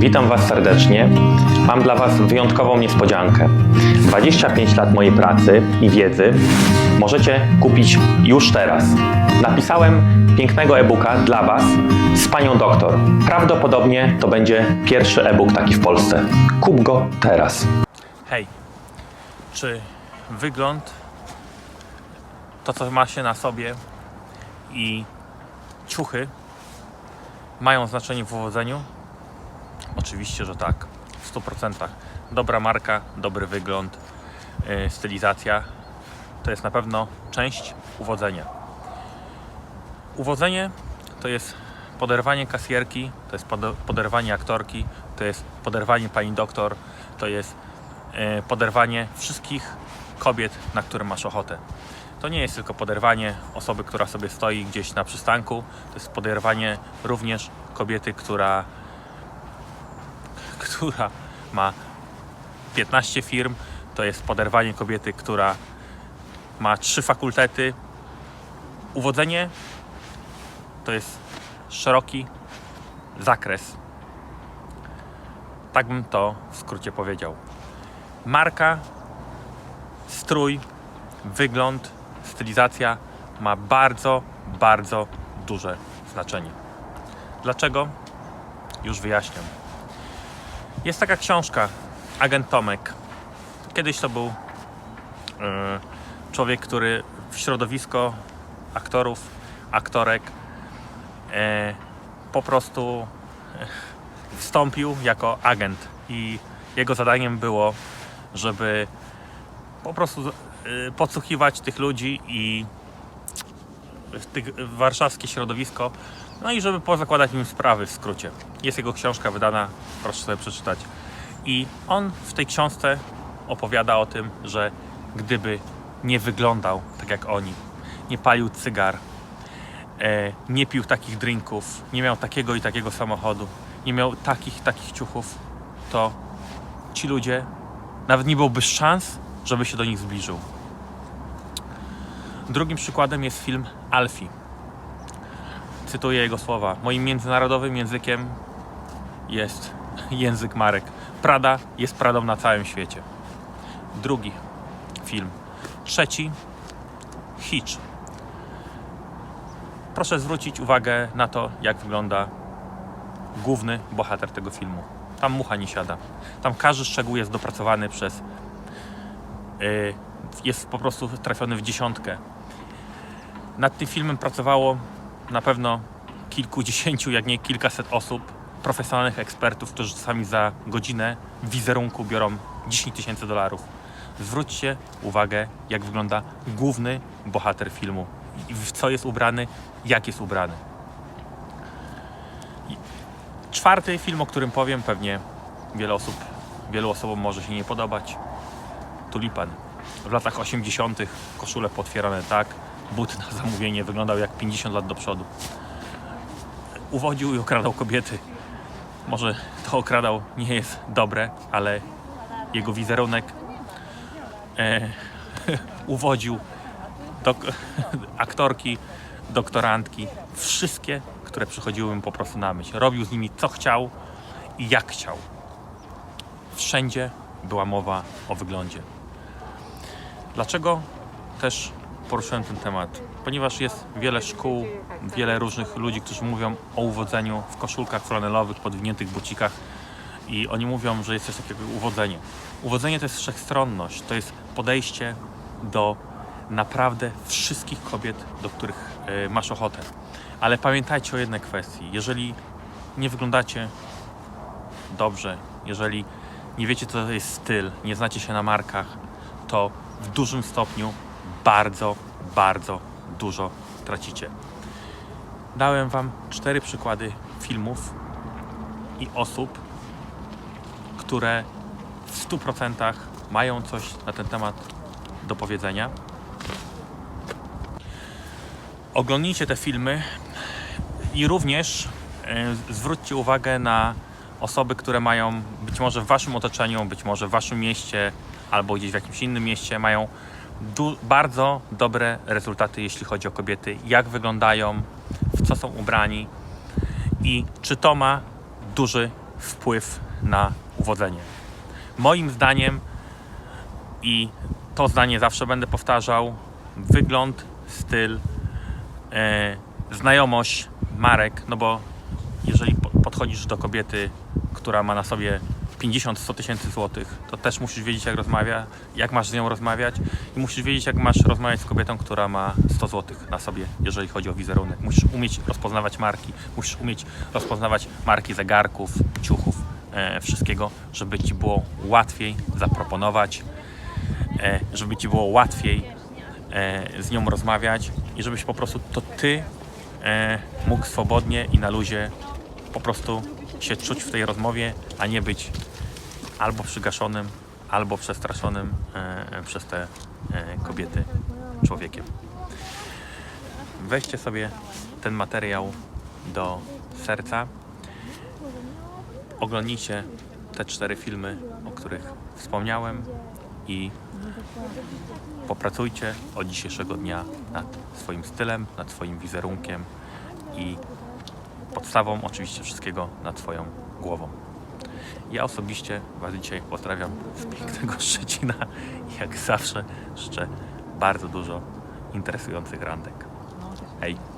Witam Was serdecznie. Mam dla Was wyjątkową niespodziankę. 25 lat mojej pracy i wiedzy możecie kupić już teraz. Napisałem pięknego e-booka dla Was z panią doktor. Prawdopodobnie to będzie pierwszy e-book taki w Polsce. Kup go teraz. Hej, czy wygląd, to co ma się na sobie i ciuchy mają znaczenie w uwodzeniu? Oczywiście, że tak, w 100%. Dobra marka, dobry wygląd, yy, stylizacja to jest na pewno część uwodzenia. Uwodzenie to jest poderwanie kasjerki, to jest pode- poderwanie aktorki, to jest poderwanie pani doktor, to jest e, poderwanie wszystkich kobiet, na które masz ochotę. To nie jest tylko poderwanie osoby, która sobie stoi gdzieś na przystanku, to jest poderwanie również kobiety, która, która ma 15 firm, to jest poderwanie kobiety, która ma trzy fakultety. Uwodzenie to jest szeroki zakres. Tak bym to w skrócie powiedział. Marka, strój, wygląd, stylizacja ma bardzo, bardzo duże znaczenie. Dlaczego? Już wyjaśniam. Jest taka książka Agent Tomek. Kiedyś to był e, człowiek, który w środowisko aktorów, aktorek e, po prostu e, wstąpił jako agent i jego zadaniem było, żeby po prostu podsłuchiwać tych ludzi i tych, warszawskie środowisko, no i żeby pozakładać im sprawy w skrócie. Jest jego książka wydana, proszę sobie przeczytać. I on w tej książce opowiada o tym, że gdyby nie wyglądał tak jak oni, nie palił cygar, e, nie pił takich drinków, nie miał takiego i takiego samochodu, nie miał takich takich ciuchów, to ci ludzie nawet nie byłoby szans, żeby się do nich zbliżył. Drugim przykładem jest film Alfie. Cytuję jego słowa. Moim międzynarodowym językiem jest język marek. Prada jest Pradą na całym świecie. Drugi film. Trzeci Hitch. Proszę zwrócić uwagę na to, jak wygląda główny bohater tego filmu. Tam mucha nie siada. Tam każdy szczegół jest dopracowany przez. Yy, jest po prostu trafiony w dziesiątkę. Nad tym filmem pracowało na pewno kilkudziesięciu, jak nie kilkaset osób, profesjonalnych ekspertów, którzy czasami za godzinę wizerunku biorą 10 tysięcy dolarów. Zwróćcie uwagę, jak wygląda główny bohater filmu w co jest ubrany, jak jest ubrany. Czwarty film, o którym powiem, pewnie wiele osób, wielu osobom może się nie podobać. Tulipan. W latach 80. koszule potwierane tak, but na zamówienie wyglądał jak 50 lat do przodu. Uwodził i okradał kobiety. Może to okradał nie jest dobre, ale jego wizerunek e, uwodził dok- aktorki, doktorantki, wszystkie, które przychodziły mu po prostu na myśl. Robił z nimi co chciał i jak chciał. Wszędzie była mowa o wyglądzie. Dlaczego też poruszyłem ten temat? Ponieważ jest wiele szkół, wiele różnych ludzi, którzy mówią o uwodzeniu w koszulkach flanelowych, podwiniętych bucikach i oni mówią, że jest coś takiego jak uwodzenie. Uwodzenie to jest wszechstronność, to jest podejście do naprawdę wszystkich kobiet, do których e, masz ochotę. Ale pamiętajcie o jednej kwestii. Jeżeli nie wyglądacie dobrze, jeżeli nie wiecie, co to jest styl, nie znacie się na markach, to w dużym stopniu bardzo, bardzo dużo tracicie. Dałem Wam cztery przykłady filmów i osób, które w 100% mają coś na ten temat do powiedzenia. Oglądnijcie te filmy i również e, zwróćcie uwagę na osoby, które mają być może w waszym otoczeniu, być może w waszym mieście albo gdzieś w jakimś innym mieście mają bardzo dobre rezultaty, jeśli chodzi o kobiety, jak wyglądają, w co są ubrani i czy to ma duży wpływ na uwodzenie. Moim zdaniem i to zdanie zawsze będę powtarzał, wygląd, styl, e, znajomość marek, no bo jeżeli po- podchodzisz do kobiety, która ma na sobie 50-100 tysięcy złotych, to też musisz wiedzieć, jak rozmawia, jak masz z nią rozmawiać i musisz wiedzieć, jak masz rozmawiać z kobietą, która ma 100 złotych na sobie, jeżeli chodzi o wizerunek. Musisz umieć rozpoznawać marki, musisz umieć rozpoznawać marki zegarków, ciuchów, e, wszystkiego, żeby ci było łatwiej zaproponować, e, żeby ci było łatwiej e, z nią rozmawiać i żebyś po prostu to ty e, mógł swobodnie i na luzie po prostu się czuć w tej rozmowie, a nie być albo przygaszonym, albo przestraszonym e, przez te e, kobiety człowiekiem. Weźcie sobie ten materiał do serca. Oglądnijcie te cztery filmy, o których wspomniałem i popracujcie od dzisiejszego dnia nad swoim stylem, nad swoim wizerunkiem i podstawą oczywiście wszystkiego nad Twoją głową. Ja osobiście Was dzisiaj pozdrawiam z pięknego Szczecina jak zawsze życzę bardzo dużo interesujących randek. Hej!